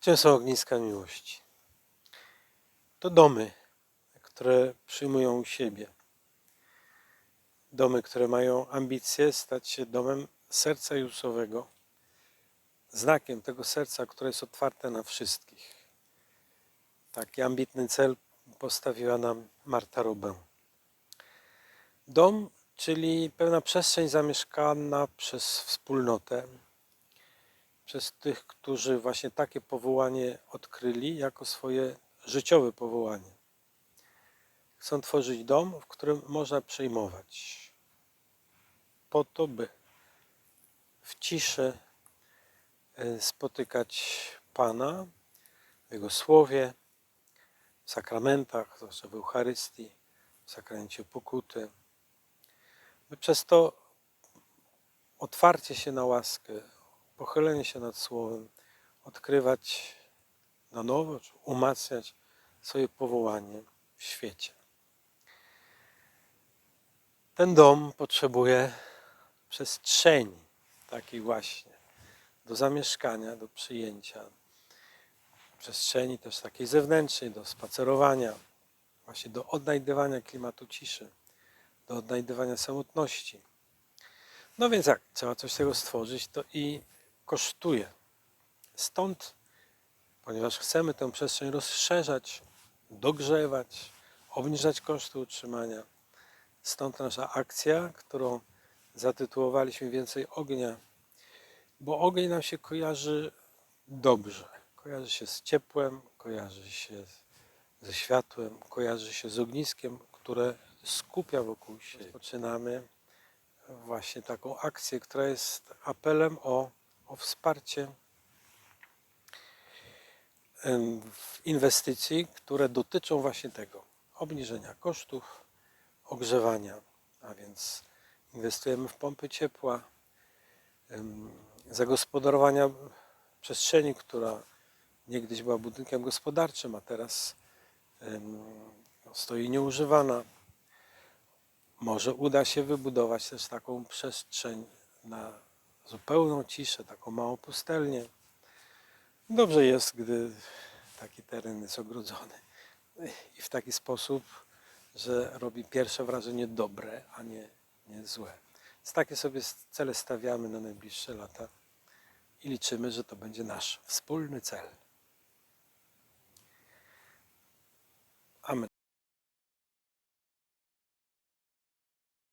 Czym są ogniska miłości? To domy, które przyjmują siebie. Domy, które mają ambicje stać się domem serca Jezusowego, znakiem tego serca, które jest otwarte na wszystkich. Taki ambitny cel postawiła nam Marta Robę. Dom, czyli pewna przestrzeń zamieszkana przez wspólnotę, przez tych, którzy właśnie takie powołanie odkryli jako swoje życiowe powołanie. Chcą tworzyć dom, w którym można przejmować, po to, by w ciszy e, spotykać Pana w Jego Słowie, w sakramentach, zwłaszcza w Eucharystii, w sakramencie pokuty, by przez to otwarcie się na łaskę, pochylenie się nad Słowem, odkrywać na nowo, czy umacniać swoje powołanie w świecie. Ten dom potrzebuje przestrzeni takiej właśnie do zamieszkania, do przyjęcia. Przestrzeni też takiej zewnętrznej, do spacerowania, właśnie do odnajdywania klimatu ciszy, do odnajdywania samotności. No więc jak trzeba coś tego stworzyć, to i kosztuje. Stąd, ponieważ chcemy tę przestrzeń rozszerzać, dogrzewać, obniżać koszty utrzymania, stąd nasza akcja, którą zatytułowaliśmy Więcej ognia, bo ogień nam się kojarzy dobrze. Kojarzy się z ciepłem, kojarzy się ze światłem, kojarzy się z ogniskiem, które skupia wokół siebie. Rozpoczynamy właśnie taką akcję, która jest apelem o, o wsparcie inwestycji, które dotyczą właśnie tego obniżenia kosztów, ogrzewania, a więc inwestujemy w pompy ciepła, zagospodarowania przestrzeni, która niegdyś była budynkiem gospodarczym, a teraz no, stoi nieużywana. Może uda się wybudować też taką przestrzeń na zupełną ciszę, taką małą pustelnię. Dobrze jest, gdy taki teren jest ogrodzony i w taki sposób, że robi pierwsze wrażenie dobre, a nie, nie złe. Więc takie sobie cele stawiamy na najbliższe lata i liczymy, że to będzie nasz wspólny cel. Amen.